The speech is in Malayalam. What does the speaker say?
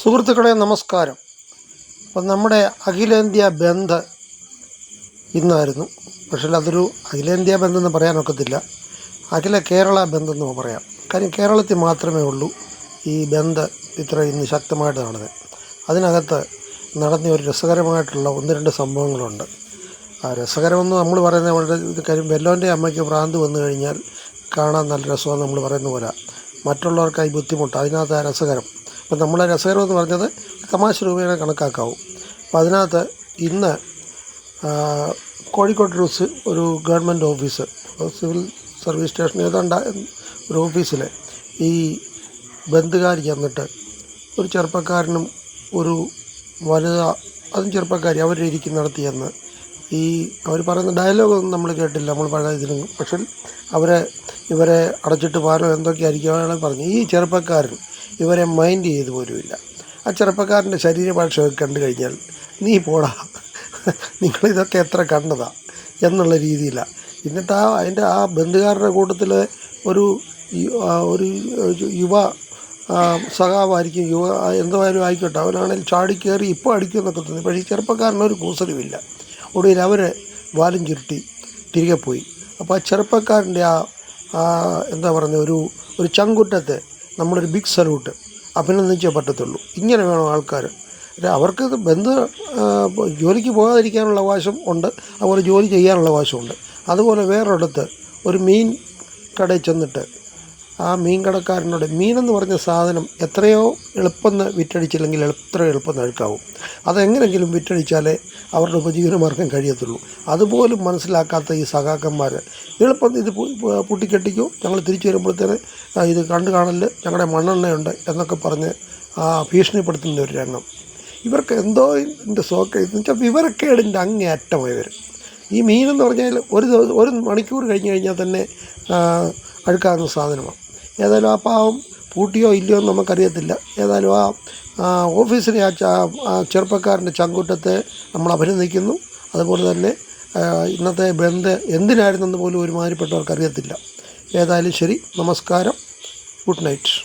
സുഹൃത്തുക്കളെ നമസ്കാരം. അപ്പം നമ്മുടെ അഖിലേന്ത്യാ ബന്ദ് ഇന്നായിരുന്നു. പക്ഷേ അതൊരു അഖിലേന്ത്യാ ബന്ധെന്ന് പറയാനൊക്കത്തില്ല അഖില കേരള ബന്ധെന്ന് പറയാം. കാര്യം കേരളത്തിൽ മാത്രമേ ഉള്ളൂ ഈ ബന്ദ് ഇത്ര ഇന്ന് ശക്തമായിട്ട് നടന്നത് അതിനകത്ത് നടന്ന ഒരു രസകരമായിട്ടുള്ള ഒന്ന് രണ്ട് സംഭവങ്ങളുണ്ട്. ആ രസകരമെന്ന് നമ്മൾ പറയുന്ന വളരെ കാര്യം വെല്ലോന്റെ അമ്മയ്ക്ക് ഭ്രാന്ത് വന്നു കഴിഞ്ഞാൽ കാണാൻ നല്ല രസമാണ് നമ്മൾ പറയുന്ന പോലെ. മറ്റുള്ളവർക്ക് മറ്റുള്ളവർക്കായി ബുദ്ധിമുട്ട്. അതിനകത്ത് ആ രസകരം അപ്പം നമ്മളെ രസകരം എന്ന് പറഞ്ഞത് തമാശ രൂപേണ കണക്കാക്കാവും. അപ്പോൾ അതിനകത്ത് ഇന്ന് കോഴിക്കോട് റൂസ് ഒരു government office civil service station ഏതാണ്ട ഒരു ഓഫീസിൽ ഈ ബന്ധുകാർ ചെന്നിട്ട് ഒരു ചെറുപ്പക്കാരനും ഒരു വനിത അതും ചെറുപ്പക്കാരി അവരിരിക്കുന്നിടത്ത് ചെന്ന് ഈ അവർ പറയുന്ന ഡയലോഗൊന്നും നമ്മൾ കേട്ടില്ല നമ്മൾ പഴയ ഇതിലും പക്ഷേ അവരെ ഇവരെ അടച്ചിട്ട് പാലോ എന്തൊക്കെയായിരിക്കും അയാൾ പറഞ്ഞു. ഈ ചെറുപ്പക്കാരൻ ഇവരെ മൈൻഡ് ചെയ്തു പോലുമില്ല. ആ ചെറുപ്പക്കാരന്റെ ശരീരഭാഷയൊക്കെ കണ്ടു കഴിഞ്ഞാൽ നീ പോടാ. നിങ്ങളിതൊക്കെ എത്ര കണ്ടതാ? എന്നുള്ള രീതിയിലാണ് എന്നിട്ട് ആ അതിന്റെ ആ ബന്ധുകാരുടെ കൂട്ടത്തിൽ ഒരു ഒരു യുവ സഖാവായിരിക്കും യുവ എന്തായാലും ആയിക്കോട്ടെ. അവനാണെങ്കിൽ ചാടിക്കയറി ഇപ്പോൾ അടിക്കും എന്നൊക്കെ തോന്നി പക്ഷേ ഈ ചെറുപ്പക്കാരനൊരു കൂസലുമില്ല. ഒടുവിൽ അവർ വാലും ചുരുട്ടി തിരികെ പോയി. അപ്പോൾ ആ ചെറുപ്പക്കാരന്റെ ആ ആ, എന്താ പറയുന്നത് ഒരു ഒരു ചങ്കുറ്റത്തെ നമ്മളൊരു ബിഗ് സല്യൂട്ട് അഭിനന്ദിച്ചേ പറ്റത്തുള്ളൂ. ഇങ്ങനെ വേണം ആൾക്കാർ അവർക്ക് ബന്ധ ജോലിക്ക് പോകാതിരിക്കാനുള്ള അവകാശം ഉണ്ട് അതുപോലെ ജോലി ചെയ്യാനുള്ള അവകാശമുണ്ട് അതുപോലെ വേറൊരിടത്ത് ഒരു മീൻ കടയിൽ ചെന്നിട്ട് ആ മീൻ കടക്കാരനോട് മീനെന്ന് പറഞ്ഞ സാധനം എത്രയോ എളുപ്പം വിറ്റടിച്ചില്ലെങ്കിൽ എത്ര എളുപ്പം അഴുക്കാവും. അതെങ്ങനെങ്കിലും വിറ്റടിച്ചാലേ അവരുടെ ഉപജീവനമാർഗം കഴിയത്തുള്ളൂ. അതുപോലും മനസ്സിലാക്കാത്ത ഈ സഖാക്കന്മാർ എളുപ്പം ഇത് പൂട്ടിക്കെട്ടിക്കോ. ഞങ്ങൾ തിരിച്ചു വരുമ്പോഴത്തേന് ഇത് കണ്ടു കാണൽ ഞങ്ങളുടെ മണ്ണെണ്ണയുണ്ട് എന്നൊക്കെ പറഞ്ഞ് ആ ഭീഷണിപ്പെടുത്തുന്ന ഒരു രംഗം. ഇവർക്ക് എന്തോ എന്റെ സോക്ക് വെച്ചാൽ വിവരക്കേടിന്റെ അങ്ങേ അറ്റമായി വരും ഈ മീനെന്ന് പറഞ്ഞാൽ ഒരു ഒരു മണിക്കൂർ കഴിഞ്ഞ് കഴിഞ്ഞാൽ തന്നെ അഴുക്കാകുന്ന സാധനമാണ് ഏതായാലും ആ പാവം പൂട്ടിയോ ഇല്ലയോ എന്ന് നമുക്കറിയത്തില്ല. ഏതായാലും ആ ഓഫീസിലെ ആ ചെറുപ്പക്കാരന്റെ ചങ്കൂറ്റത്തെ നമ്മൾ അഭിനന്ദിക്കുന്നു. അതുപോലെ തന്നെ ഇന്നത്തെ ബന്ദ് എന്തിനായിരുന്നെന്ന് പോലും ഒരുമാതിരിപ്പെട്ടവർക്ക് അറിയത്തില്ല ഏതായാലും ശരി നമസ്കാരം. Good night.